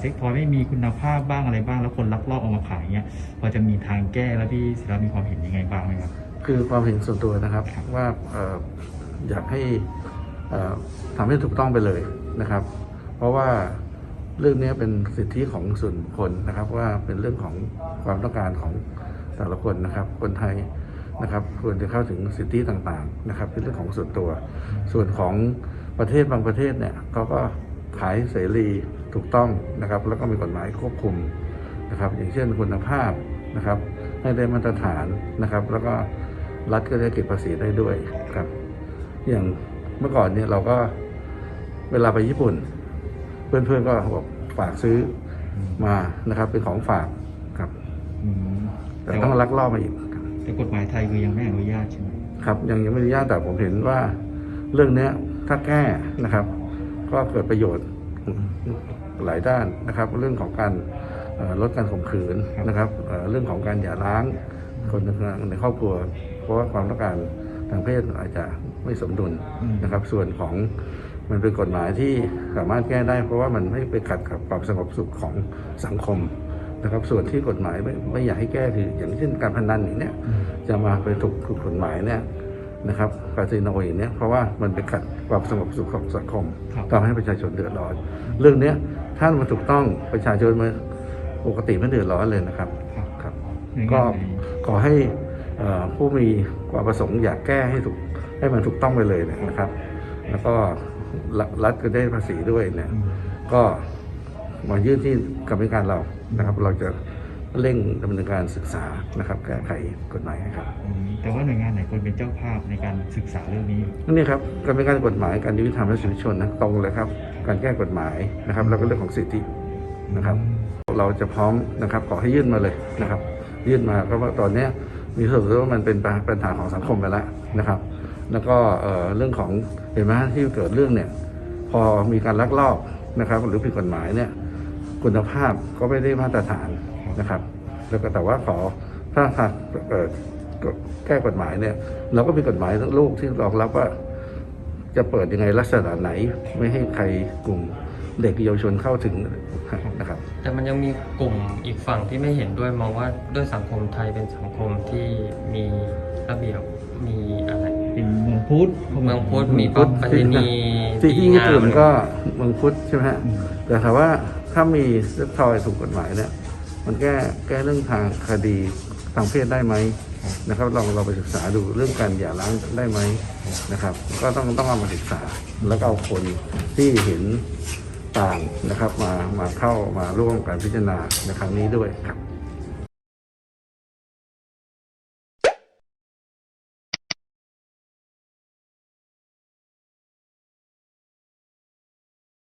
เซ็กทอยไม่มีคุณภาพบ้างอะไรบ้าง แล้วคนลักลอบเอามาขายเงี้ยพอจะมีทางแก้แล้วพี่ศิลามีความเห็นยังไงบ้างไหมครับ คือความเห็นส่วนตัวนะครับครับว่าเอ่ออยากให้เอ่อทำให้ถูกต้องไปเลยนะครับ เพราะว่าเรื่องนี้เป็นสิทธิของส่วนบุคคลนะครับ ว่าเป็นเรื่องของความต้องการของแต่ละคนนะครับ คนไทยนะครับควรจะเข้าถึงสิทธิต่างๆนะครับเป็นเรื่องของส่วนตัว ส่วนของประเทศบางประเทศเนี่ยเขาก็ขายเสรี ถูกต้องนะครับ แล้วก็มีกฎหมายควบคุมนะครับ อย่างเช่นคุณภาพนะครับ ให้ได้มาตรฐานนะครับ แล้วก็รัฐก็จะเก็บภาษีได้ด้วยครับ อย่างเมื่อก่อนเนี่ยเราก็เวลาไปญี่ปุ่น เพื่อนๆก็บอกฝากซื้อมานะครับ เป็นของฝากครับอืมแต่แต่ต้อว่างลักลอบมาอีกครับแต่กฎหมายไทยคือยังไม่อนุญาตใช่ไหมครับ ยังยังไม่อนุญาตแต่ผมเห็นว่าเรื่องเนี้ยถ้าแก้นะครับ ก็เกิดประโยชน์ หลายด้านนะครับ เรื่องของการเอ่อลดการข่มขืนนะครับเอ่อเรื่องของการหย่าร้างคนในในครอบครัว เพราะว่าความต้องการทางเพศอาจจะไม่สมดุลนะครับ ส่วนของมันเป็นกฎหมายที่สามารถแก้ได้ เพราะว่ามันไม่ไปขัดกับความสงบสุขของสังคมนะครับ ส่วนที่กฎหมายไม่ไม่อยากให้แก้คืออย่างเช่นการพนันอย่างเนี้ยจะมาไปถูกถูกกฎหมายเนี่ย นะครับคาสิโนอย่างเนี้ยเพราะว่ามันไปขัดความสงบสุขของสังคมครับทำให้ประชาชนเดือดร้อน เรื่องเนี้ยถ้ามันถูกต้องประชาชนมันปกติไม่เดือดร้อนเลยนะครับครับครับหน่วยก็งานไหนขอให้เอ่อผู้มีความประสงค์อยากแก้ให้ถูกให้มันถูกต้องไปเลยเนี่ยนะครับ แล้วก็รัฐรัฐก็ได้ภาษีด้วยเนี่ยอืมก็มายื่นที่กรรมการเรานะครับ เราจะเร่งดำเนินการศึกษานะครับ แก้ไขกฎหมายให้ครับอืมแต่ ว่าหน่วยงานไหนควรเป็นเจ้าภาพในการศึกษาเรื่องนี้นี่ครับกรรมการกฎหมายการยุติธรรมและสิทธิชนนะตรงเลยครับ การแก้กฎหมายนะครับ แล้วก็เรื่องของสิทธินะครับ เราจะพร้อมนะครับขอให้ยื่นมาเลยนะครับ ยื่นมาก็ว่าตอนเนี้ยมีส่วนรู้ว่ามันเป็นปัญหาของสังคมไปแล้วนะครับ แล้วก็เอ่อเรื่องของเห็นไหมที่เกิดเรื่องเนี่ย พอมีการลักลอบนะครับ หรือผิดกฎหมายเนี่ย คุณภาพก็ไม่ได้มาตรฐานนะครับ แล้วก็แต่ว่าขอถ้าหากเอ่อ แก้กฎหมายเนี่ยเราก็มีกฎหมายลูกที่รองรับว่า จะเปิดยังไงลักษณะไหน ไม่ให้ใครกลุ่มเด็กเยาวชนเข้าถึงนะครับ แต่มันยังมีกลุ่มอีกฝั่งที่ไม่เห็นด้วยมองว่าด้วยสังคมไทยเป็นสังคมที่มีระเบียบมีอะไรเป็นเมืองพุทธเมืองพุทธมีพระประเพณีที่ที่ดีญี่งามปุ่นก็เมืองพุทธใช่ไหมฮะอืมแต่ถามว่าถ้ามีเซ็กทอยถูกกฎหมายเนี่ยมันแก้แก้เรื่องทางคดีทางเพศได้ไหม นะครับลองเราไปศึกษาดูเรื่องการหย่าร้างได้ไหมนะครับ ก็ต้องต้องเอามาศึกษา แล้วก็เอาคนที่เห็นต่างนะครับ มามาเข้ามาร่วมการพิจารณาในครั้งนี้ด้วยครับ